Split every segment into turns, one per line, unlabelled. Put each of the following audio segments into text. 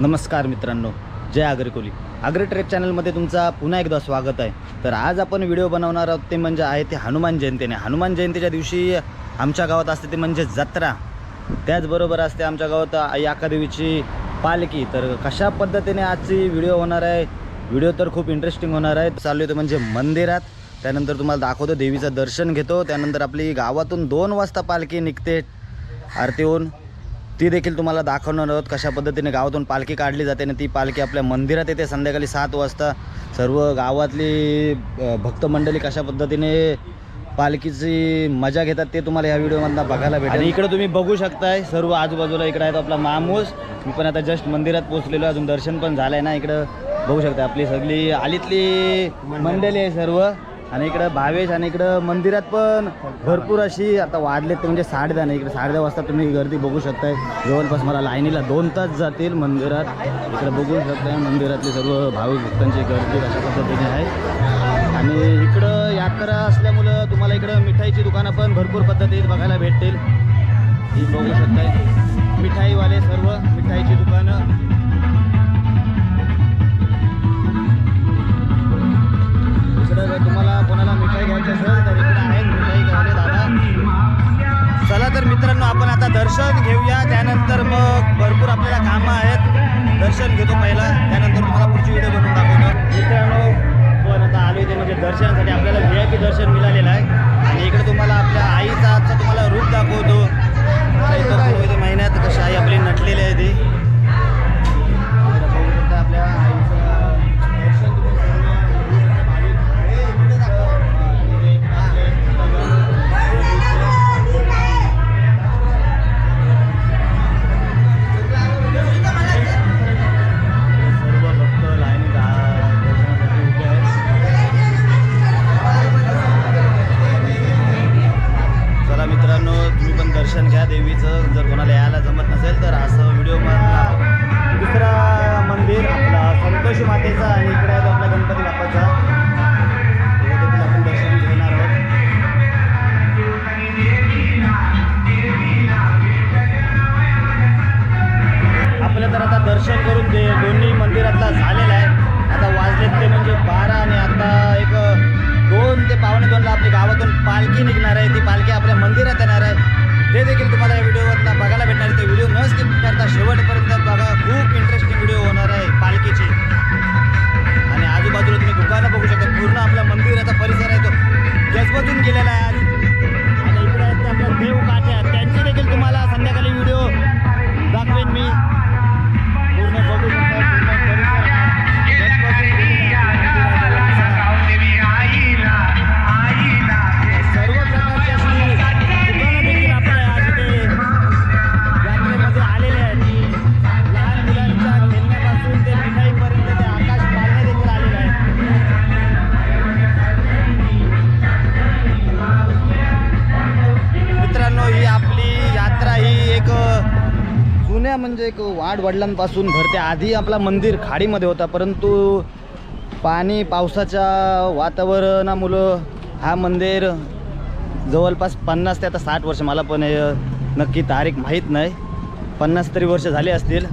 नमस्कार मित्रांनो जय आग्रेकोली agro trek चॅनलमध्ये तुमचा पुन्हा एकदा स्वागत आहे. तर आज आपण व्हिडिओ बनवणार आहोत ते म्हणजे आहे ते हनुमान जयंतीने. हनुमान जयंतीच्या दिवशी आमच्या गावात असते ते म्हणजे जत्रा. त्याचबरोबर असते आमच्या गावात आई पालखी. तर कशा पद्धतीने आजची व्हिडिओ होणार आहे? व्हिडिओ तर खूप इंटरेस्टिंग होणार आहे. चालू येतो म्हणजे मंदिरात. त्यानंतर तुम्हाला दाखवतो देवीचं दर्शन घेतो. त्यानंतर आपली गावातून दोन वाजता पालखी निघते आरती होऊन ती देखील तुम्हाला दाखवणार आहोत कशा पद्धतीने गावातून पालखी काढली जाते आणि ती पालखी आपल्या मंदिरात येते संध्याकाळी सात वाजता. सर्व गावातली भक्तमंडळी कशा पद्धतीने पालखीची मजा घेतात ते तुम्हाला या व्हिडिओमधनं बघायला भेटेल. इकडे तुम्ही बघू शकताय सर्व आजूबाजूला इकडे तो आपला मामूस. मी पण आता जस्ट मंदिरात पोहोचलेलो अजून दर्शन पण झालं आहे ना इकडं बघू शकता आपली सगळी आलीतली मंडळी आहे सर्व. आणि इकडं भावेश आणि इकडं मंदिरात पण भरपूर अशी आता वाढलेत ते म्हणजे साडे दहा नाही इकडे साडे दहा वाजता तुम्ही गर्दी बघू शकताय. जवळपास मला लाईनीला दोन तास जातील मंदिरात. इकडे बघू शकताय मंदिरातली सर्व भाविक भक्तांची गर्दी अशा पद्धतीने आहे. आणि इकडं यात्रा असल्यामुळं तुम्हाला इकडं मिठाईची दुकानं पण भरपूर पद्धतीत बघायला भेटतील. ही बघू शकताय. मिठाईवाले सर्व मिठाईची दुकानं. इकडं कोणाला मिठाई घ्यायची असेल तर इकडे आहेत मिठाई घ्यायला दादा. चला तर मित्रांनो आपण आता दर्शन घेऊया. त्यानंतर मग भरपूर आपल्याला कामं आहेत. दर्शन घेतो पहिला. त्यानंतर तुम्हाला पुढची व्हिडिओ बनवून दाखवतो. मित्रांनो पण आता आलो इथे म्हणजे दर्शनासाठी. आपल्याला व्ही आय पी दर्शन मिळालेलं आहे. आणि इकडे तुम्हाला आपल्या आईचा आजचा तुम्हाला रूप दाखवतो. इथं महिन्यात कशी आई आपली नटलेली आहे ती. म्हणजे एक वाढ वडिलांपासून भरते. आधी आपला मंदिर खाडीमध्ये होता परंतु पाणी पावसाच्या वातावरणामुळं हा मंदिर जवळपास पन्नास ते आता साठ वर्ष मला पण नक्की तारीख माहीत नाही. पन्नास तरी वर्ष झाली असतील.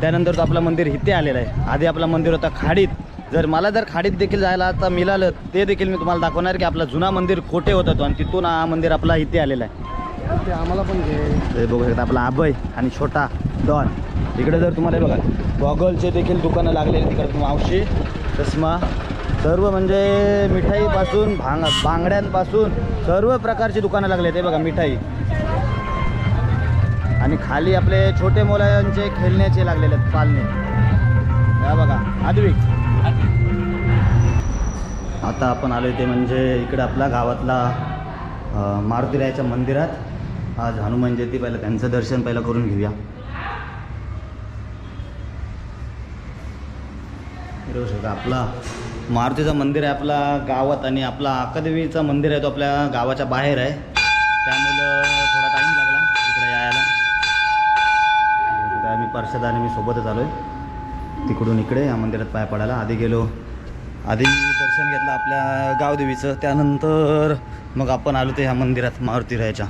त्यानंतर तो आपला मंदिर इथे आलेला आहे. आधी आपला मंदिर होता खाडीत. जर मला जर खाडीत देखील जायला आता मिळालं ते देखील मी तुम्हाला दाखवणार की आपला जुना मंदिर कोठे होता तो आणि तिथून हा मंदिर आपला इथे आलेला आहे.
ते आम्हाला पण
बघू शकता आपला अभय आणि छोटा डॉन. इकडे जर तुम्हाला हे बघा गॉगलचे देखील दुकानं लागलेली तिकडे मावशी चष्मा. सर्व म्हणजे मिठाईपासून भांग बांगड्यांपासून सर्व प्रकारची दुकानं लागले आहेत. बघा मिठाई. आणि खाली आपले छोटे मुलांचे खेळण्याचे लागलेले आहेत पालणे या बघा आद्विक. आता आपण आलो ते म्हणजे इकडं आपला गावातला मारुतीरायाच्या मंदिरात. आज हनुमान जयंती पहिलं त्यांचं दर्शन पहिलं करून घेऊया. येऊ शकता. आपला मारुतीचं मंदिर आहे आपला गावात आणि आपला अकादेवीचं मंदिर आहे तो आपल्या गावाच्या बाहेर आहे. त्यामुळं थोडा टाईम लागला तिकडे यायला. मी परशद आणि मी सोबतच आलो आहे तिकडून इकडे या मंदिरात पाय पडायला. आधी गेलो. आधी दर्शन घेतलं आपल्या गावदेवीचं. त्यानंतर मग आपण आलो ते ह्या मंदिरात मारुती राहायच्या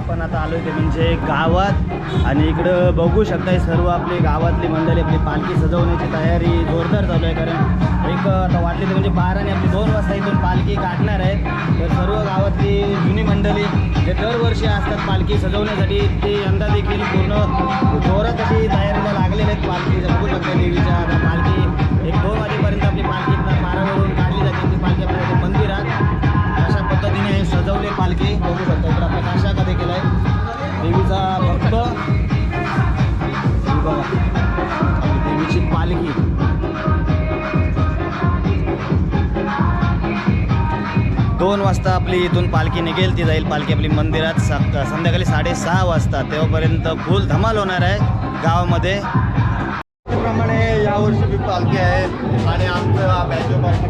आपण आता आलो ते म्हणजे गावात. आणि इकडं बघू शकताय सर्व आपली गावातली मंडळी आपली पालखी सजवण्याची तयारी जोरदार चालू आहे. कारण एक आता वाटली तर म्हणजे बारा आणि आपली दोन वाजता इथून पालखी काढणार आहेत. तर सर्व गावातली जुनी मंडळी जे दरवर्षी असतात पालखी सजवण्यासाठी ते यंदा देखील पूर्ण जोरात अशी तयारीला लागलेले आहेत. पालखी बघू शकता देवीच्या आता पालखी. एक दोन वाजेपर्यंत आपली पालखी इथनं पारावरून काढली जाते. ती पालखी आपल्या मंदिरात अशा पद्धतीने सजवले पालखी. पालखी. दोन वाजता आपली इथून पालखी निघेल ती जाईल पालखी आपली मंदिरात. सा संध्याकाळी साडेसहा वाजता तेव्हापर्यंत फुल धमाल होणार आहे गावामध्ये.
त्याप्रमाणे यावर्षी बी पालखी आहे आणि आमचं बॅचो पालखी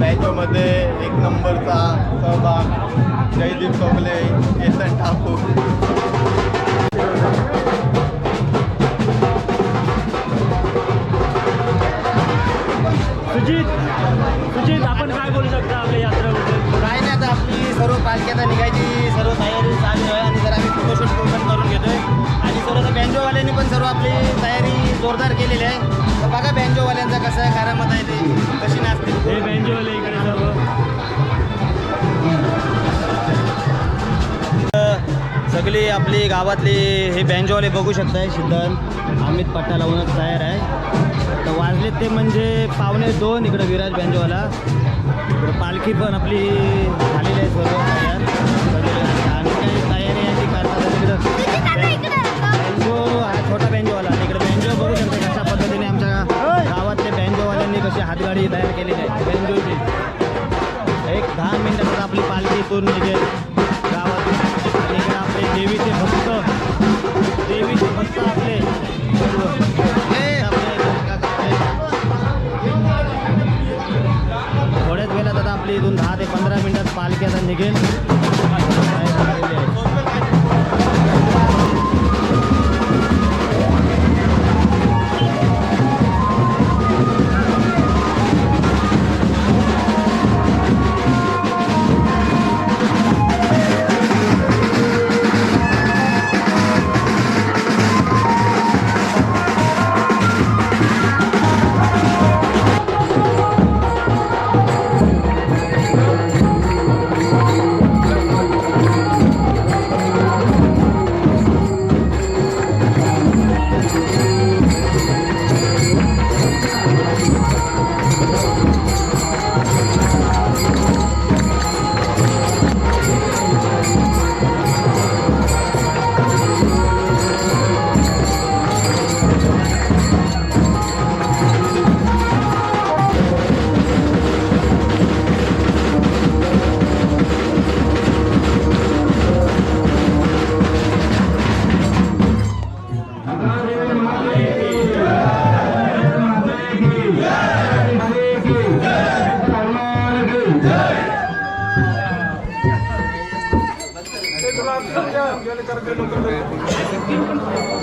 बॅचोमध्ये एक नंबरचा सहभाग. जयदीप चौगले केतन ठाकूर.
सुजित सुजित आपण काय बोलू शकता आपल्या यात्रेबद्दल?
काय नाही आता आपली सर्व पालखी आता निघायची सर्व तयारी चालू आहे आणि जर आम्ही फोटोशूट पण करून घेतोय. आणि सर्व आता बँजोवाल्यांनी पण सर्व आपली तयारी जोरदार केलेली आहे. तर बघा बँजोवाल्यांचा कसं आहे करामत आहे ते कशी नाचते
हे बँजोवाले इकडे सर्व.
सगळी आपली गावातली हे बँजोवाले बघू शकताय सिद्धांत अमित पट्टा लावूनच तयार आहे. वाजले ते म्हणजे पावणे दोन इकडं विराज बँजोवाला. इकडं पालखी पण आपली झालेली आहे सर्व तयार. आणि काही तयारी आहे ती करतात आणि इकडं बँजो हा छोटा बँजोवाला. आणि इकडे बँजो बघू शकता कशा पद्धतीने आमच्या गावातल्या बँजोवाल्यांनी कशी हातगाडी तयार केलेली आहे. बँजोची. एक दहा मिनिटात आपली पालखी पूर्ण जे वेळात आपली इथून दहा ते पंधरा मिनिटात पालखी आता निघेल Thank you.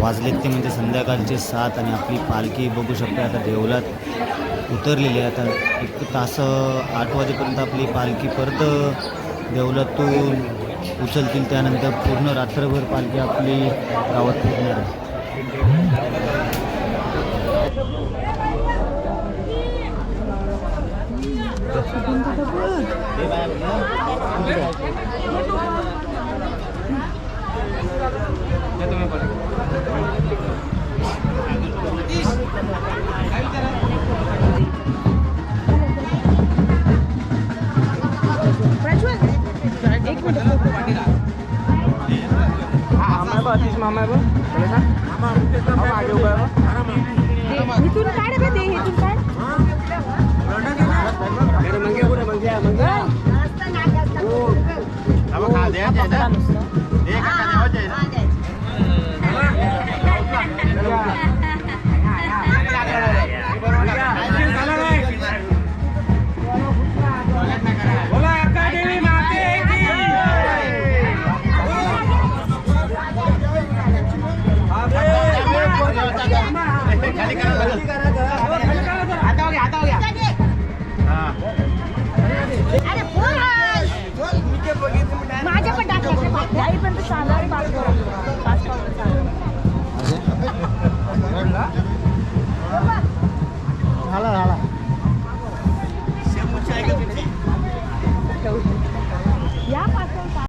वाजलेत ते म्हणजे संध्याकाळचे सात आणि आपली पालखी बघू शकते आता देवलात. उतरलेली आहे. आता एक तास आठ वाजेपर्यंत आपली पालखी परत देवलातून उचलतील. त्यानंतर पूर्ण रात्रभर पालखी आपली गावात फिरणार आहे.
इथून काढ बे ते इथून काढ अरे
झाला झाला